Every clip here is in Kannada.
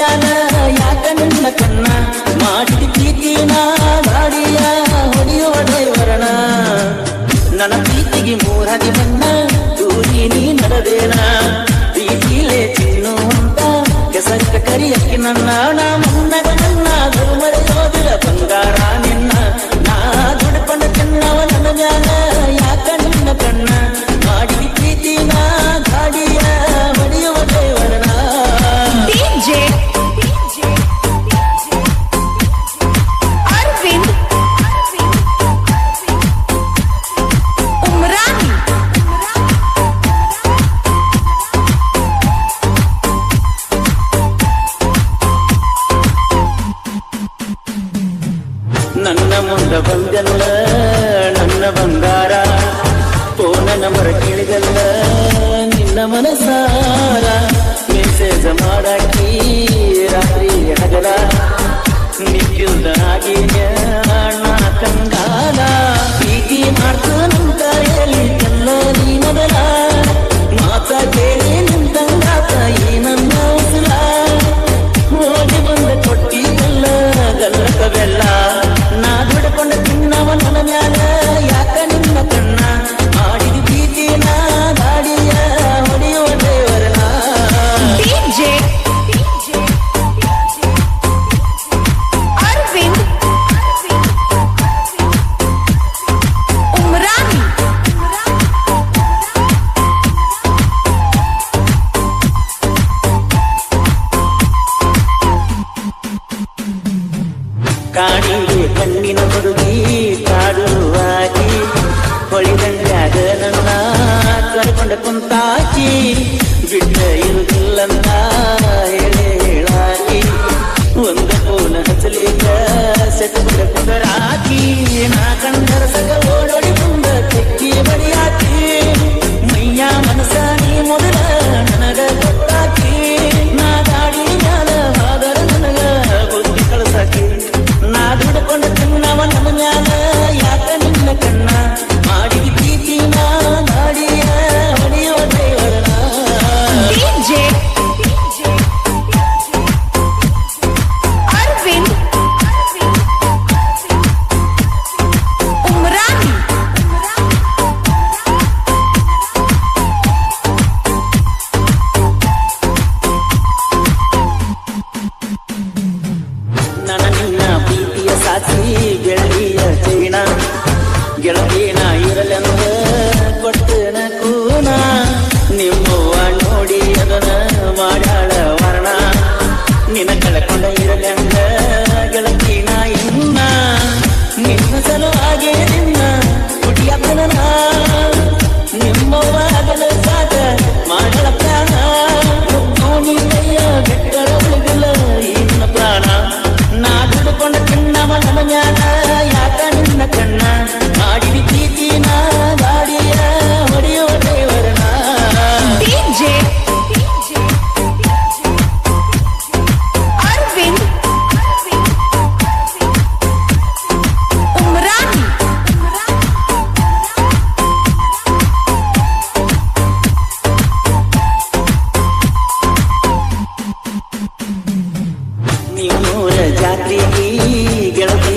ಮಾಡ್ಯಾನ ಯಾಕ ನಿನ್ನ ಕನ್ನ ಮಾಡಿದ ಪ್ರೀತಿನ ಗಾಡಿಯ ಹೊಡೆಯುವ ದೇವರಣ. ನನ್ನ ಪ್ರೀತಿಗೆ ಮೂರದಿ ಬಣ್ಣ, ದೂರಿ ನೀ ನಡೆದೇನ ಪ್ರೀತಿಲೇ ತಿನ್ನುವಂತ ಕೆಸರ ಕರಿಯಕ್ಕೆ ನನ್ನ ನಮ್ಮನ್ನಗ ನನ್ನ ನನ್ನ ಮುಂದ ಬಂದಲ್ಲ ನನ್ನ ಬಂಗಾರ. ಫೋನನ ಮರ ಕೇಳಿದಲ್ಲ ನಿನ್ನ ಮನಸಾರ. ಮೆಸೇಜ್ ಮಾಡಕ್ಕೆ ಕುಂತಾಕಿ ಬಿಟ್ಟ ಇರುದಿಲ್ಲಂತ ಹೇಳಿ ಹೇಳಾಕಿ, ಒಂದು ಫೋನ್ ಹಚ್ಚಲಿಲ್ಲ ಸೆಟ್ ಬಿಡ ಕುಂದರಾಕಿ, ನಾ ಕಂಡರ ಸಗ ಓಡೋಡಿ ಮುಂದ ತೆಕ್ಕಿ ಬಡಿಯಾಕಿ, ಮೈಯ ಮನಸ ನೀ ಮೊದಲ ಜಾತ್ರಿ ನೀ ಗೆಳತಿ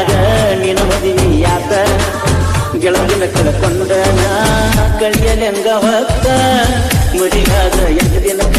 ಊರಾಗ ನಿನ್ನ ಮದುವೆಯಾತ ಗೆಳಗಿನ ಕಳ್ಕೊಂಡ ನಾ ಕಳಿಯಲೆಂಗ ಹೊತ್ತ. ಮುರಿಗಾದ ಎಂಟು ದಿನಕ್ಕ